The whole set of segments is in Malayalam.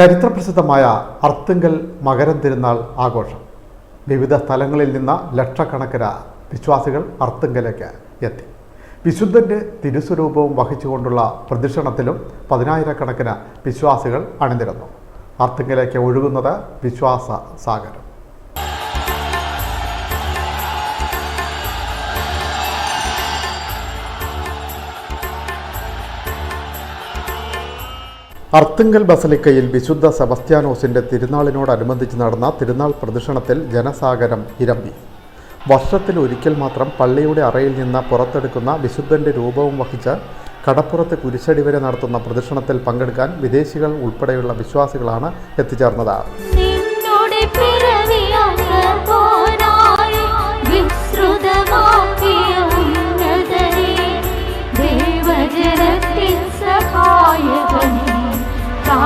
ചരിത്രപ്രസിദ്ധമായ അർത്തുങ്കൽ മകരം തിരുനാൾ ആഘോഷം. വിവിധ സ്ഥലങ്ങളിൽ നിന്ന് ലക്ഷക്കണക്കിന് വിശ്വാസികൾ അർത്തുങ്കലേക്ക് എത്തി. വിശുദ്ധന്റെ തിരുസ്വരൂപവും വഹിച്ചുകൊണ്ടുള്ള പ്രദക്ഷിണത്തിലും പതിനായിരക്കണക്കിന് വിശ്വാസികൾ അണിനിരന്നു. അർത്തുങ്കലേക്ക് ഒഴുകുന്നത് വിശ്വാസ സാഗരം. അർത്തുങ്കൽ ബസലിക്കയിൽ വിശുദ്ധ സെബസ്ത്യാനോസിന്റെ തിരുനാളിനോടനുബന്ധിച്ച് നടന്ന തിരുനാൾ പ്രദക്ഷിണത്തിൽ ജനസാഗരം ഇരമ്പി. വർഷത്തിൽ ഒരിക്കൽ മാത്രം പള്ളിയുടെ അറയിൽ നിന്ന് പുറത്തെടുക്കുന്ന വിശുദ്ധന്റെ രൂപവും വഹിച്ച് കടപ്പുറത്ത് കുരിശടി വരെ നടത്തുന്ന പ്രദക്ഷിണത്തിൽ പങ്കെടുക്കാൻ വിദേശികൾ ഉൾപ്പെടെയുള്ള വിശ്വാസികളാണ് എത്തിച്ചേർന്നത്.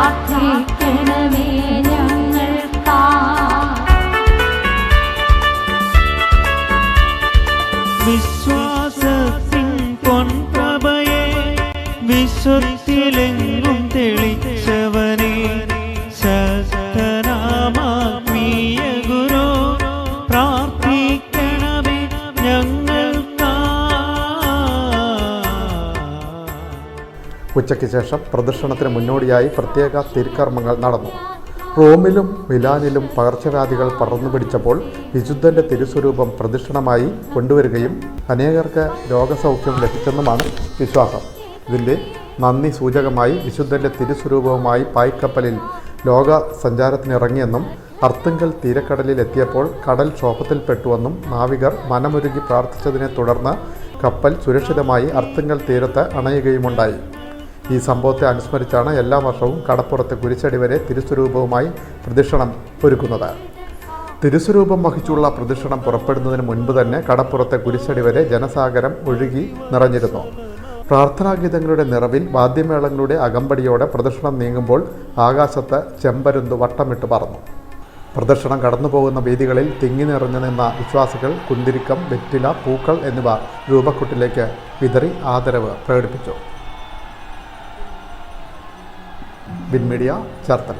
പ്രാർത്ഥിക്കണമേ ഞങ്ങൾക്കാ. വിശ്വാസത്തിൻ പൊൻപ്രഭയെ വിശ്വത്തിലെങ്ങും തെളിച്ചവനെ ഉച്ചയ്ക്ക് ശേഷം പ്രദർശനത്തിന് മുന്നോടിയായി പ്രത്യേക തിരുക്കർമ്മങ്ങൾ നടന്നു. റോമിലും മിലാനിലും പകർച്ചവ്യാധികൾ പടർന്നു പിടിച്ചപ്പോൾ വിശുദ്ധന്റെ തിരുസ്വരൂപം പ്രദക്ഷിണമായി കൊണ്ടുവരികയും അനേകർക്ക് രോഗസൗഖ്യം ലഭിച്ചെന്നുമാണ് വിശ്വാസം. ഇതിന്റെ നന്ദി സൂചകമായി വിശുദ്ധന്റെ തിരുസ്വരൂപവുമായി പായ്ക്കപ്പലിൽ ലോക സഞ്ചാരത്തിനിറങ്ങിയെന്നും അർത്തുങ്കൽ തീരക്കടലിൽ എത്തിയപ്പോൾ കടൽ ക്ഷോഭത്തിൽപ്പെട്ടുവെന്നും നാവികർ മനമൊരുകി പ്രാർത്ഥിച്ചതിനെ തുടർന്ന് കപ്പൽ സുരക്ഷിതമായി അർത്തുങ്കൽ തീരത്ത് അണയുകയുമുണ്ടായി. ഈ സംഭവത്തെ അനുസ്മരിച്ചാണ് എല്ലാ വർഷവും കടപ്പുറത്ത് കുരിശടി വരെ തിരുസ്വരൂപവുമായി പ്രദക്ഷിണം ഒരുക്കുന്നത്. തിരുസ്വരൂപം വഹിച്ചുള്ള പ്രദക്ഷിണം പുറപ്പെടുന്നതിന് മുൻപ് തന്നെ കടപ്പുറത്തെ കുരിശടി വരെ ജനസാഗരം ഒഴുകി നിറഞ്ഞിരുന്നു. പ്രാർത്ഥനാഗീതങ്ങളുടെ നിറവിൽ വാദ്യമേളങ്ങളുടെ അകമ്പടിയോടെ പ്രദക്ഷിണം നീങ്ങുമ്പോൾ ആകാശത്ത് ചെമ്പരുന്ത് വട്ടമിട്ട് പറന്നു. പ്രദക്ഷിണം കടന്നുപോകുന്ന വീതികളിൽ തിങ്ങി നിറഞ്ഞു നിന്ന വിശ്വാസികൾ കുന്തിരിക്കം വെറ്റില പൂക്കൾ എന്നിവ രൂപക്കുട്ടിലേക്ക് വിതറി ആദരവ് പ്രകടിപ്പിച്ചു. വിൻമീഡിയ ചേർത്തല